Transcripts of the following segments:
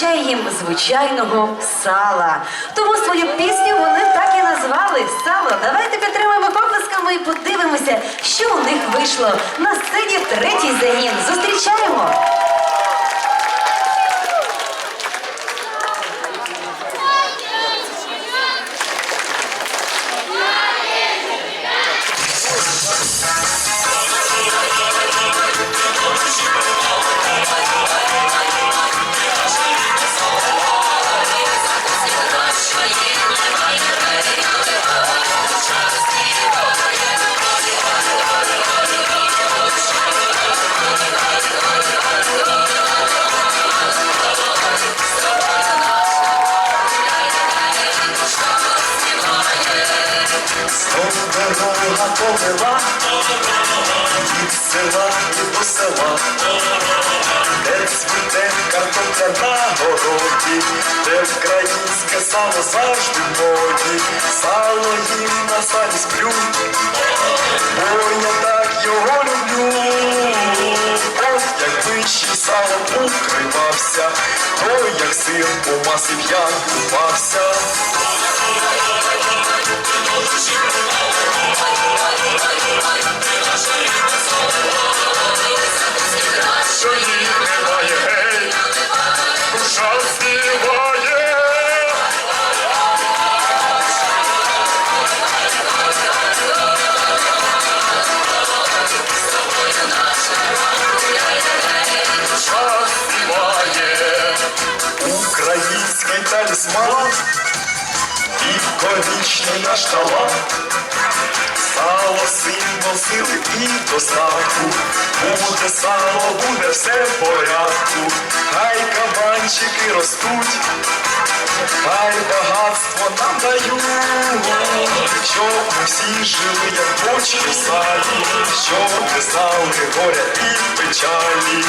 вистачає їм звичайного сала. Тому свою пісню вони так і назвали сало. Давайте підтримаємо поплесками і подивимося, що у них вийшло. На сцені третій загін. Зустрічаємо! Картопля на городі, де українське сало завжди моді, сало їм на салі сплю, бо я так його люблю. От якби ще сало покривався, то як сир у масі п'ян купався. що Український талісман, віковічний наш талант. Сало символ сили і достатку. Буде сало, буде все в порядку. Хай кабанчики ростуть, хай багатство нам дають, щоб ми всі жили, як бочки в саді, щоб не знали горя і печалі.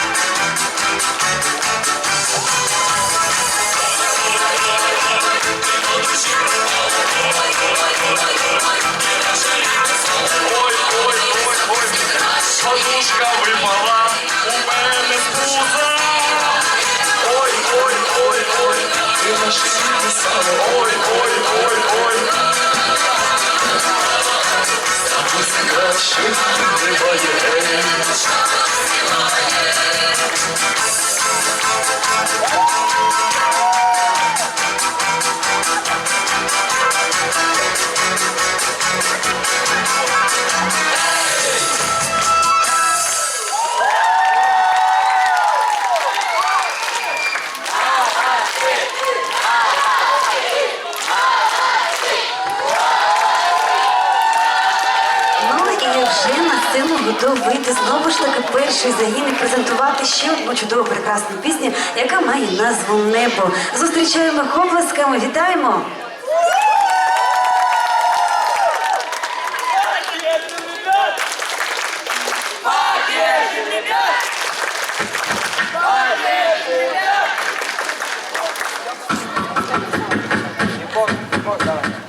Подушка випала у мене з. Ой, ой, ой, ой. Ой, ой, ой, ой. Пусть краще гей. Ну таки перший загін презентувати ще одну чудову прекрасну пісню, яка має назву Небо. Зустрічаємо їх оплесками, вітаємо! Раз,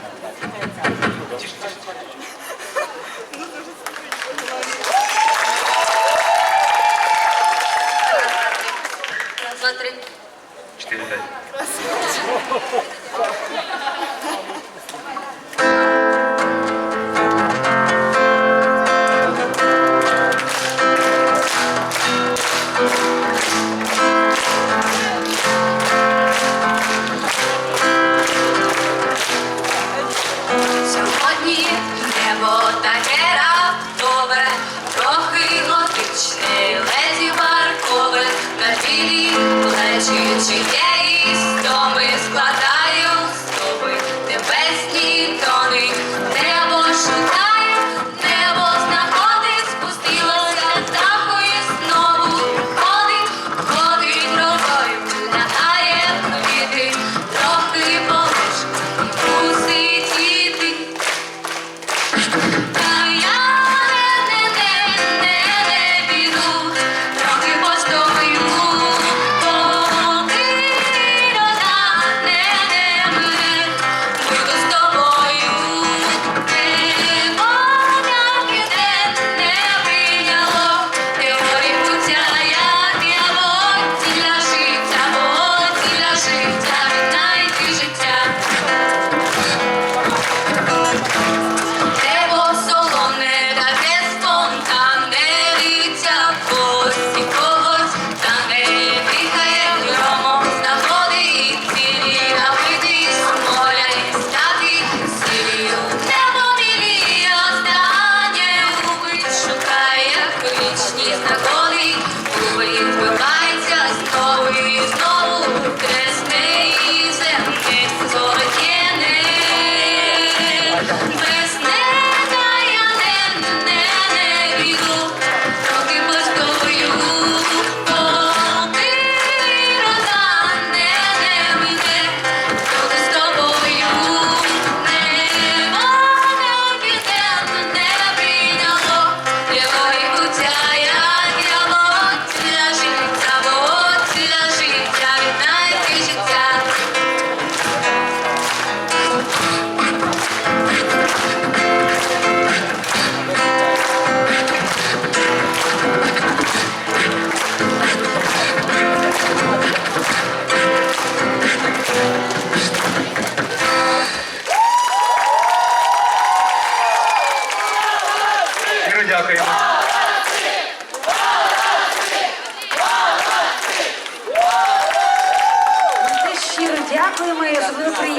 небо таке раптове, трохи готичне, леді баркове, на білі плечі чиєї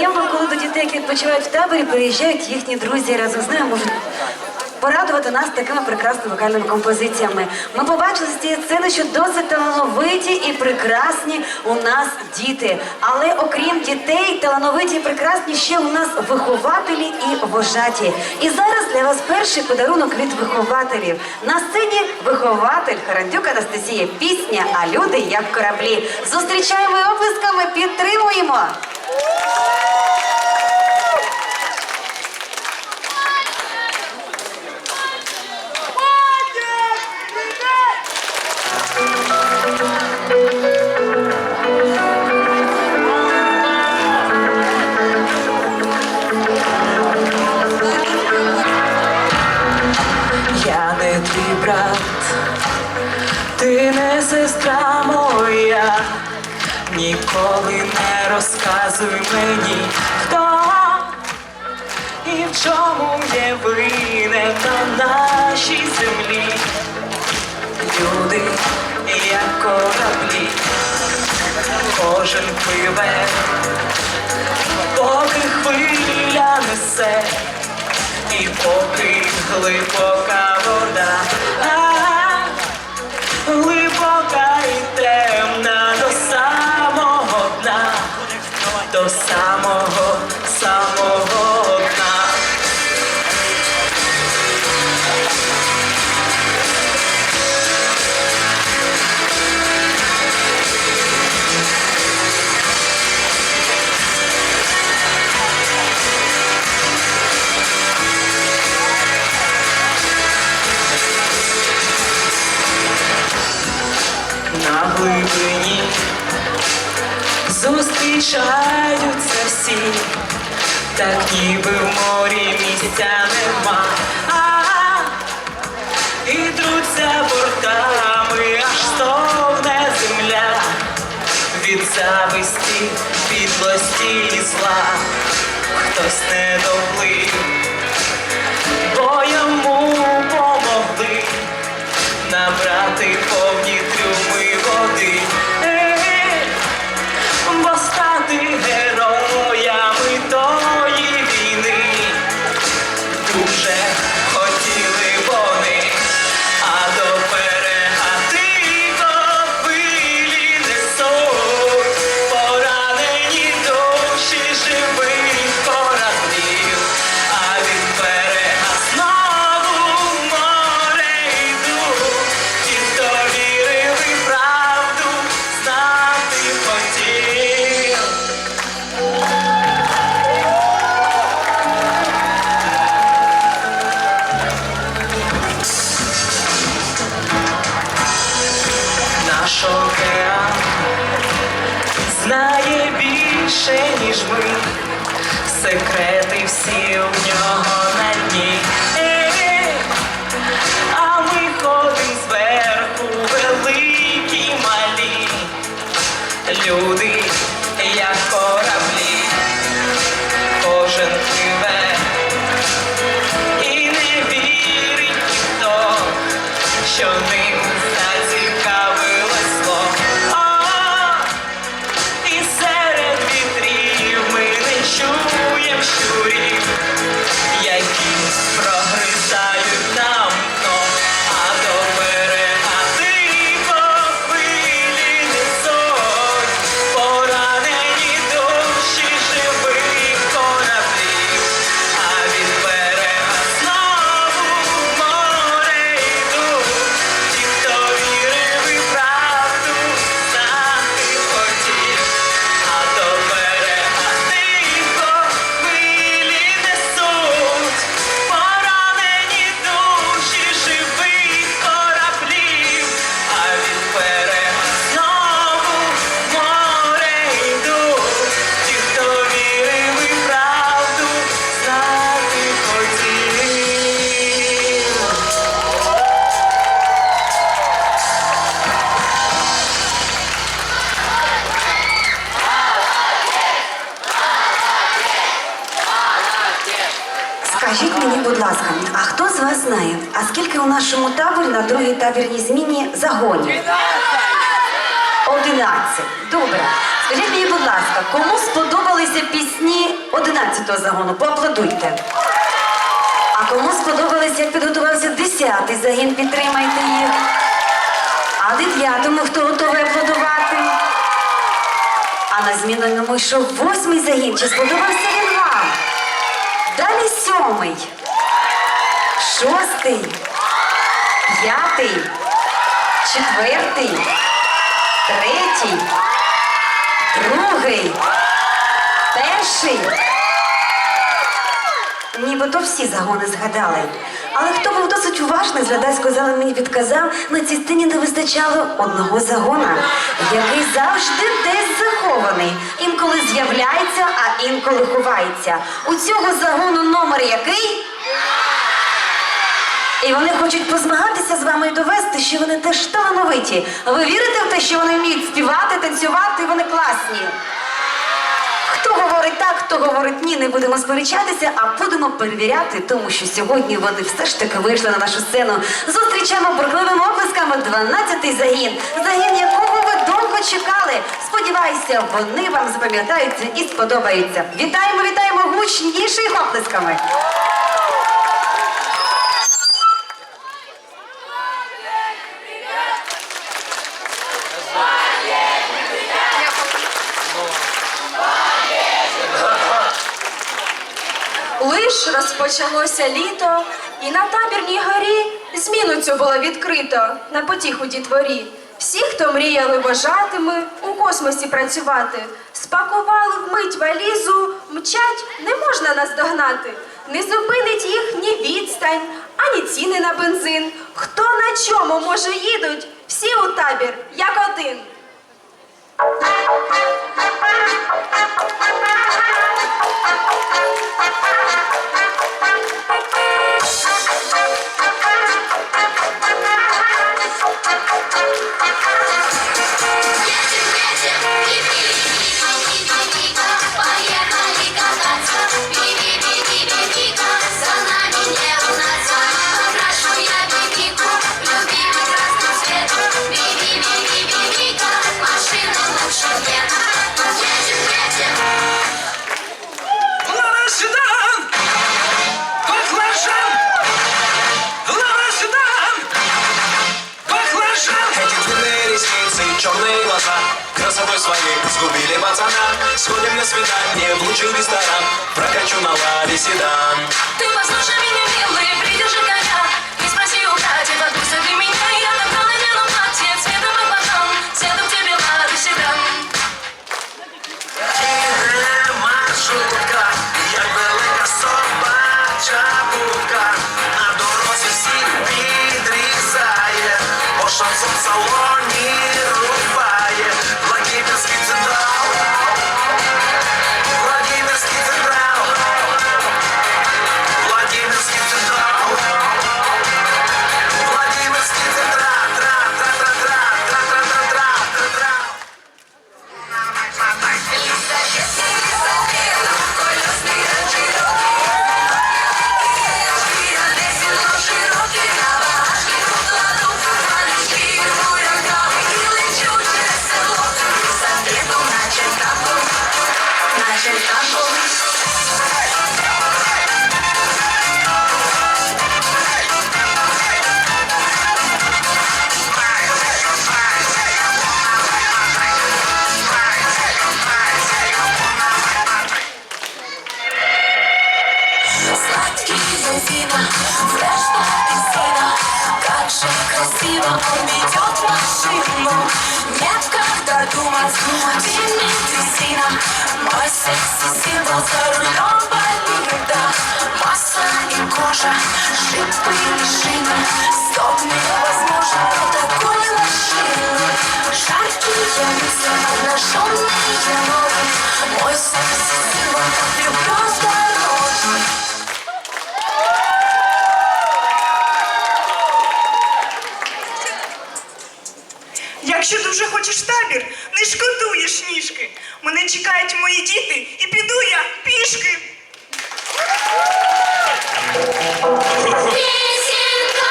приємно, коли до дітей, які відпочивають в таборі, приїжджають їхні друзі разом з ними можуть порадувати нас такими прекрасними вокальними композиціями. Ми побачили з цієї сцени, що досить талановиті і прекрасні у нас діти. Але окрім дітей, талановиті і прекрасні ще у нас вихователі і вожаті. І зараз для вас перший подарунок від вихователів. На сцені вихователь Харандюк Анастасія. Пісня, а люди як кораблі. Зустрічаємо і оплесками, підтримуємо. Ніколи не розказуй мені, хто і в чому є винен на нашій землі. Люди, як кораблі, кожен пливе, поки хвиля несе. І поки глибока вода, глибока до самого, самого ніби в морі місця нема, і труться бортами, аж стовне земля. Від зависті, підлості і зла, хтось не доплив, люди, у нашому таборі на другій табірній зміні загонів? Одинадцять. Добре. Скажіть мені, будь ласка, кому сподобалися пісні 11-го загону? Поаплодуйте. А кому сподобалось, як підготувався 10-й загін? Підтримайте їх. А 9-му хто готовий аплодувати? А на зміну йому йшов 8-й загін. Чи сподобався він вам? Далі 7-й, 6-й, 5-й, 4-й, 3-й, другий, перший. Нібито всі загони згадали. Але хто був досить уважний з глядацької мені підказав, на цій сцені не вистачало одного загона, який завжди десь захований. Інколи з'являється, а інколи ховається. У цього загону номер який? І вони хочуть позмагатися з вами і довести, що вони теж талановиті. Ви вірите в те, що вони вміють співати, танцювати, і вони класні? Хто говорить так, хто говорить ні, не будемо сперечатися, а будемо перевіряти, тому що сьогодні вони все ж таки вийшли на нашу сцену. Зустрічаємо бурхливими оплесками 12-й загін, загін якого ви довго чекали. Сподіваюся, вони вам запам'ятаються і сподобаються. Вітаємо, вітаємо гучніше їх оплесками. Лиш розпочалося літо, і на табірній горі зміну цю було відкрито на потіху дітворі. Всі, хто мріяли бажатиме у космосі працювати, спакували вмить валізу, мчать не можна наздогнати. Не зупинить їх ні відстань, ані ціни на бензин. Хто на чому може їдуть, всі у табір, як один. Пацана. Сходим на свидание в лучший ресторан. Прокачу на лаве седан. Ты послушай меня, милый, придержи коня нас Вільним ти стінам Мой сексі символ за бабіда Маса і кожа Шипи і шина. Стоп невозможно Кто такой машины Жаркие лица Обнаженные ноги Мой сексі символ Так влюблен в Якщо дуже хочеш табір, не шкодуєш ніжки. Мене чекають мої діти і піду я пішки. Песенка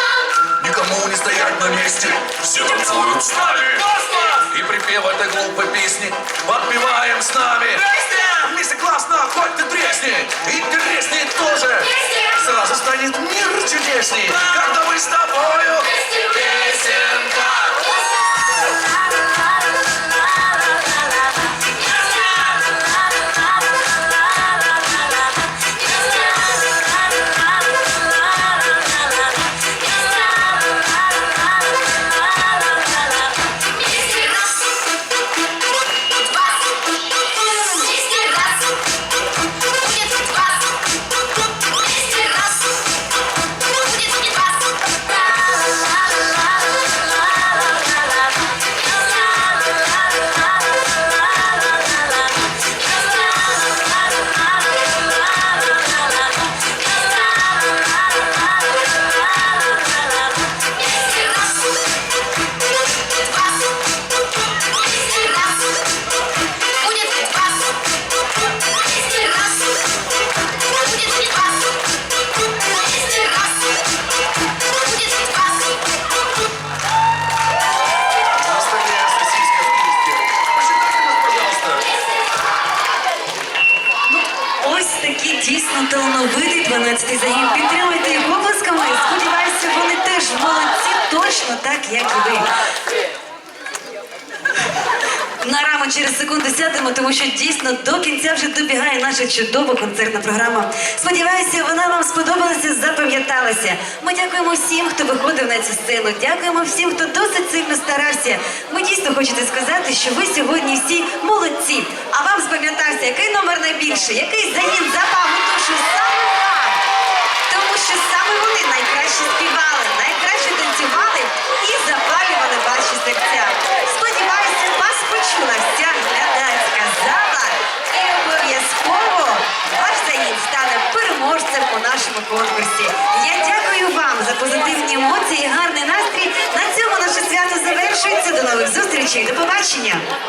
Никому не стоять на месте, все танцуют с нами. И И припев этой глупой песни подпеваем с нами. Песня! Вместе классно, хоть ты тресни. И треснет тоже. Сразу станет мир чудесней, когда мы с тобою. Песенка. Тому що дійсно до кінця вже добігає наша чудова концертна програма. Сподіваюся, вона вам сподобалася, запам'яталася. Ми дякуємо всім, хто виходив на цю сцену. Дякуємо всім, хто досить сильно старався. Ми дійсно хочете сказати, що ви сьогодні всі молодці. А вам спам'ятався, який номер найбільший, який загін запав у душу саме. Тому що саме вони найкраще співали, найкраще танцювали і запалювали ваші серця. Сподіваюся, вас почула вся глядацька зала і обов'язково ваш загін стане переможцем у нашому конкурсі. Я дякую вам за позитивні емоції, гарний настрій. На цьому наше свято завершується. До нових зустрічей. До побачення.